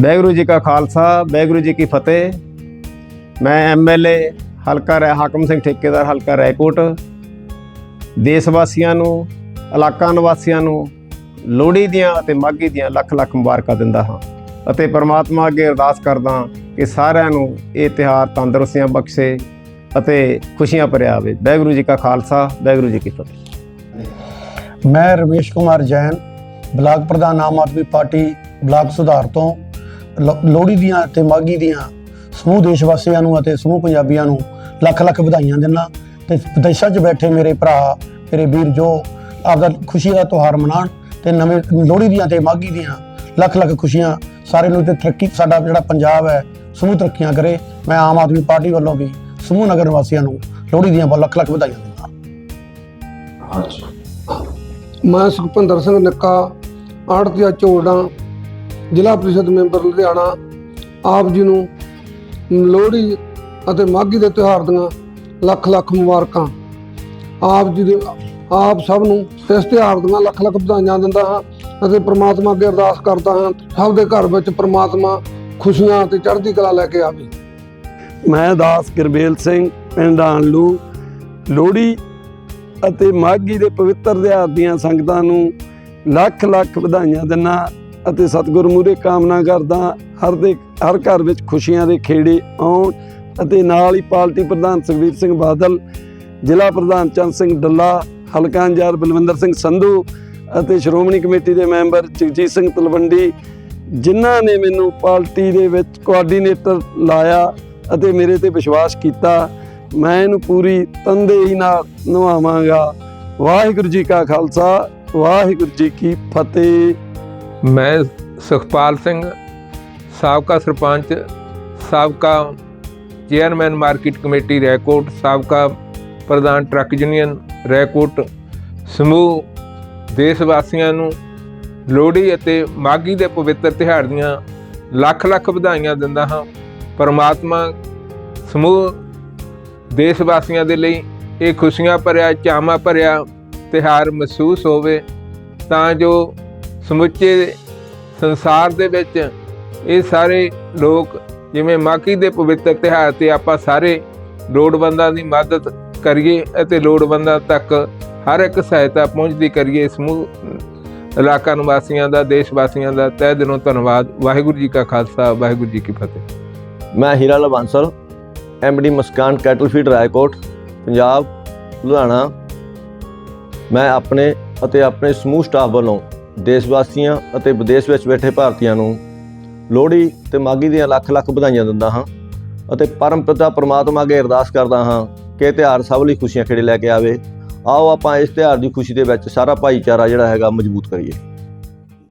ਵਾਹਿਗੁਰੂ ਜੀ ਕਾ ਖਾਲਸਾ, ਵਾਹਿਗੁਰੂ ਜੀ ਕੀ ਫਤਿਹ। ਮੈਂ ਐਮਐਲਏ ਹਲਕਾ ਰਹਿ ਹਾਕਮ ਸਿੰਘ ਠੇਕੇਦਾਰ, ਹਲਕਾ ਰਾਏਕੋਟ। ਦੇਸ਼ ਵਾਸੀਆਂ ਨੂੰ, ਇਲਾਕਾ ਨਿਵਾਸੀਆਂ ਨੂੰ ਲੋਹੜੀ ਦੀਆਂ ਅਤੇ ਮਾਘੀ ਦੀਆਂ ਲੱਖ ਲੱਖ ਮੁਬਾਰਕਾਂ ਦਿੰਦਾ ਹਾਂ ਅਤੇ ਪਰਮਾਤਮਾ ਅੱਗੇ ਅਰਦਾਸ ਕਰਦਾ ਕਿ ਸਾਰਿਆਂ ਨੂੰ ਇਹ ਤਿਉਹਾਰ ਤੰਦਰੁਸਤੀਆਂ ਬਖਸ਼ੇ ਅਤੇ ਖੁਸ਼ੀਆਂ ਭਰਿਆ ਆਵੇ ਵਾਹਿਗੁਰੂ ਜੀ ਕਾ ਖਾਲਸਾ, ਵਾਹਿਗੁਰੂ ਜੀ ਕੀ ਫਤਿਹ। ਮੈਂ ਰਮੇਸ਼ ਕੁਮਾਰ ਜੈਨ, ਬਲਾਕ ਪ੍ਰਧਾਨ ਆਮ ਆਦਮੀ ਪਾਰਟੀ, ਬਲਾਕ ਸੁਧਾਰ ਤੋਂ ਲੋਹੜੀ ਦੀਆਂ ਅਤੇ ਮਾਘੀ ਦੀਆਂ ਸਮੂਹ ਦੇਸ਼ ਵਾਸੀਆਂ ਨੂੰ ਅਤੇ ਸਮੂਹ ਪੰਜਾਬੀਆਂ ਨੂੰ ਲੱਖ ਲੱਖ ਵਧਾਈਆਂ ਦਿੰਦਾ। ਤੇ ਵਿਦੇਸ਼ਾਂ 'ਚ ਬੈਠੇ ਮੇਰੇ ਭਰਾ ਮੇਰੇ ਵੀਰ ਜੋ ਆਪਦਾ ਖੁਸ਼ੀ ਦਾ ਤਿਉਹਾਰ ਮਨਾਉਣ ਤੇ ਨਵੇਂ ਲੋਹੜੀ ਦੀਆਂ ਤੇ ਮਾਘੀ ਦੀਆਂ ਲੱਖ ਲੱਖ ਖੁਸ਼ੀਆਂ ਸਾਰੇ ਨੂੰ ਤੇ ਤਰੱਕੀ ਸਾਡਾ ਜਿਹੜਾ ਪੰਜਾਬ ਹੈ ਸਮੂਹ ਤਰੱਕੀਆਂ ਕਰੇ। ਮੈਂ ਆਮ ਆਦਮੀ ਪਾਰਟੀ ਵੱਲੋਂ ਵੀ ਸਮੂਹ ਨਗਰ ਨਿਵਾਸੀਆਂ ਨੂੰ ਲੋਹੜੀ ਦੀਆਂ ਬਹੁਤ ਲੱਖ ਲੱਖ ਵਧਾਈਆਂ ਦਿੰਦਾ। ਮੈਂ ਸੁਖਪਿੰਦਰ ਸਿੰਘ ਨਿੱਕਾ ਆੜਤੀਆ ਝੋੜਾ ਜ਼ਿਲ੍ਹਾ ਪ੍ਰੀਸ਼ਦ ਮੈਂਬਰ ਲੁਧਿਆਣਾ, ਆਪ ਜੀ ਨੂੰ ਲੋਹੜੀ ਅਤੇ ਮਾਘੀ ਦੇ ਤਿਉਹਾਰ ਦੀਆਂ ਲੱਖ ਲੱਖ ਮੁਬਾਰਕਾਂ। ਆਪ ਜੀ ਦੇ ਆਪ ਸਭ ਨੂੰ ਇਸ ਤਿਉਹਾਰ ਦੀਆਂ ਲੱਖ ਲੱਖ ਵਧਾਈਆਂ ਦਿੰਦਾ ਹਾਂ ਅਤੇ ਪ੍ਰਮਾਤਮਾ ਅੱਗੇ ਅਰਦਾਸ ਕਰਦਾ ਹਾਂ, ਸਭ ਦੇ ਘਰ ਵਿੱਚ ਪ੍ਰਮਾਤਮਾ ਖੁਸ਼ੀਆਂ ਤੇ ਚੜ੍ਹਦੀ ਕਲਾ ਲੈ ਕੇ ਆਵੇ। ਮੈਂ ਦਾਸ ਗੁਰਬੇਲ ਸਿੰਘ, ਪਿੰਡ ਆਣਲੂ ਲੋਹੜੀ ਅਤੇ ਮਾਘੀ ਦੇ ਪਵਿੱਤਰ ਤਿਉਹਾਰ ਦੀਆਂ ਸੰਗਤਾਂ ਨੂੰ ਲੱਖ ਲੱਖ ਵਧਾਈਆਂ ਦਿੰਦਾ ਅਤੇ ਸਤਿਗੁਰ ਮੂਹਰੇ ਕਾਮਨਾ ਕਰਦਾ ਹਰ ਦੇ ਹਰ ਘਰ ਵਿੱਚ ਖੁਸ਼ੀਆਂ ਦੇ ਖੇੜੇ ਆਉਣ ਅਤੇ ਨਾਲ ਹੀ ਪਾਰਟੀ ਪ੍ਰਧਾਨ ਸੁਖਬੀਰ ਸਿੰਘ ਬਾਦਲ, ਜ਼ਿਲ੍ਹਾ ਪ੍ਰਧਾਨ ਚੰਦ ਸਿੰਘ ਡੱਲਾ, ਹਲਕਾ ਇੰਚਾਰਜ ਬਲਵਿੰਦਰ ਸਿੰਘ ਸੰਧੂ ਅਤੇ ਸ਼੍ਰੋਮਣੀ ਕਮੇਟੀ ਦੇ ਮੈਂਬਰ ਜਗਜੀਤ ਸਿੰਘ ਤਲਵੰਡੀ, ਜਿਨ੍ਹਾਂ ਨੇ ਮੈਨੂੰ ਪਾਰਟੀ ਦੇ ਵਿੱਚ ਕੋਆਰਡੀਨੇਟਰ ਲਾਇਆ ਅਤੇ ਮੇਰੇ ਤੇ ਵਿਸ਼ਵਾਸ ਕੀਤਾ। ਮੈਂ ਇਹਨੂੰ ਪੂਰੀ ਤੰਦੇਹੀ ਨਾਲ ਨਿਭਾਵਾਂਗਾ। ਵਾਹਿਗੁਰੂ ਜੀ ਕਾ ਖਾਲਸਾ, ਵਾਹਿਗੁਰੂ ਜੀ ਕੀ ਫਤਿਹ। ਮੈਂ ਸੁਖਪਾਲ ਸਿੰਘ, ਸਾਬਕਾ ਸਰਪੰਚ, ਸਾਬਕਾ ਚੇਅਰਮੈਨ ਮਾਰਕੀਟ ਕਮੇਟੀ ਰੈਕੋਟ ਸਾਬਕਾ ਪ੍ਰਧਾਨ ਟਰੱਕ ਯੂਨੀਅਨ ਰੈਕੋਟ ਸਮੂਹ, ਦੇਸ਼ ਵਾਸੀਆਂ ਨੂੰ ਲੋਹੜੀ ਅਤੇ ਮਾਘੀ ਦੇ ਪਵਿੱਤਰ ਤਿਉਹਾਰ ਦੀਆਂ ਲੱਖ ਲੱਖ ਵਧਾਈਆਂ ਦਿੰਦਾ ਹਾਂ। ਪਰਮਾਤਮਾ ਸਮੂਹ ਦੇਸ਼ ਵਾਸੀਆਂ ਦੇ ਲਈ ਇਹ ਖੁਸ਼ੀਆਂ ਭਰਿਆ, ਚਾਵਾਂ ਭਰਿਆ ਤਿਉਹਾਰ ਮਹਿਸੂਸ ਹੋਵੇ ਤਾਂ ਜੋ ਸਮੁੱਚੇ ਸੰਸਾਰ ਦੇ ਵਿੱਚ ਇਹ ਸਾਰੇ ਲੋਕ ਜਿਵੇਂ ਮਾਘੀ ਦੇ ਪਵਿੱਤਰ ਤਿਉਹਾਰ ਤੇ ਆਪਾਂ ਸਾਰੇ ਲੋੜਵੰਦਾਂ ਦੀ ਮਦਦ ਕਰੀਏ ਅਤੇ ਲੋੜਵੰਦਾਂ ਤੱਕ ਹਰ ਇੱਕ ਸਹਾਇਤਾ ਪਹੁੰਚਦੀ ਕਰੀਏ ਸਮੂਹ ਇਲਾਕਾ ਨਿਵਾਸੀਆਂ ਦਾ ਦੇਸ਼ ਵਾਸੀਆਂ ਦਾ ਤਹਿ ਦਿਲੋਂ ਧੰਨਵਾਦ। ਵਾਹਿਗੁਰੂ ਜੀ ਕਾ ਖਾਲਸਾ, ਵਾਹਿਗੁਰੂ ਜੀ ਕੀ ਫਤਿਹ। ਮੈਂ Heera Lavansal MD Muskan cattle feed Raikot, Punjab, Ludhiana. ਮੈਂ ਆਪਣੇ ਅਤੇ ਆਪਣੇ ਸਮੂਹ ਸਟਾਫ ਵੱਲੋਂ ਦੇਸ਼ ਵਾਸੀਆਂ ਅਤੇ ਵਿਦੇਸ਼ ਵਿੱਚ ਬੈਠੇ ਭਾਰਤੀਆਂ ਨੂੰ ਲੋਹੜੀ ਤੇ ਮਾਘੀ ਦੀਆਂ ਲੱਖ ਲੱਖ ਵਧਾਈਆਂ ਦਿੰਦਾ ਹਾਂ ਅਤੇ ਪਰਮਪਿਤਾ ਪ੍ਰਮਾਤਮਾ ਅੱਗੇ ਅਰਦਾਸ ਕਰਦਾ ਹਾਂ ਕਿ ਇਹ ਤਿਉਹਾਰ ਸਭ ਲਈ ਖੁਸ਼ੀਆਂ ਖੇੜੇ ਲੈ ਕੇ ਆਵੇ। ਆਓ ਆਪਾਂ ਇਸ ਤਿਉਹਾਰ ਦੀ ਖੁਸ਼ੀ ਦੇ ਵਿੱਚ ਸਾਰਾ ਭਾਈਚਾਰਾ ਜਿਹੜਾ ਹੈਗਾ ਮਜ਼ਬੂਤ ਕਰੀਏ।